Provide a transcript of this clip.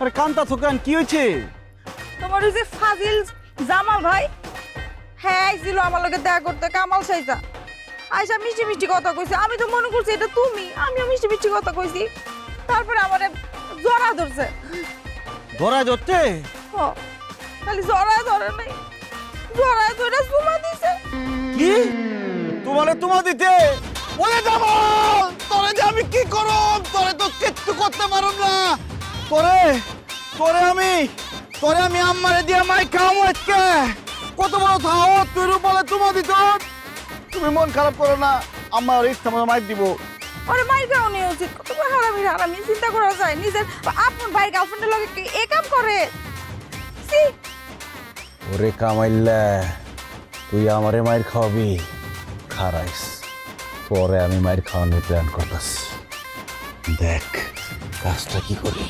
আরে কান্তা থোকান কি হয়েছে? তোমার ওই যে ফাজিল জামাল ভাই? হ্যাঁ আইছিল আমার লগে দেখা করতে কামাল সাইজা। আইসা মিষ্টি মিষ্টি কথা কইছে। আমি তো মনে করছি এটা তুমি আমিও মিষ্টি মিষ্টি কথা কইছি। তারপরে আমারে জড়া ধরছে। ধরা যাচ্ছে হ, খালি জড়া ধরে নাই। জড়া ধরে চুমা দিছে। কি? তোমারে তোমা দিতে? ওরে জামাল তোরে যে আমি কি করব? তোরে তো কিচ্ছু করতে পারব না। তোরে তোরে আমি তোরে আমি আম্মারে দিয়ে মাই খাও আজকে। কত বড় থাও তুই বলে তোমা দিত তুমি মন খারাপ করো না আমার ইচ্ছা মতো মাইক দিব। আরে মাইর গাও নেই উচিত কত বড় হারামি হারামি চিন্তা করা যায়। নিজের আপন ভাই গার্লফ্রেন্ডের লগে কি এ কাম করে? সি ওরে কামাইল্লা তুই আমারে মায়ের খাওয়াবি? খারাইস পরে আমি মায়ের খাওয়ানোর প্ল্যান করতাস দেখ কাজটা কি করি?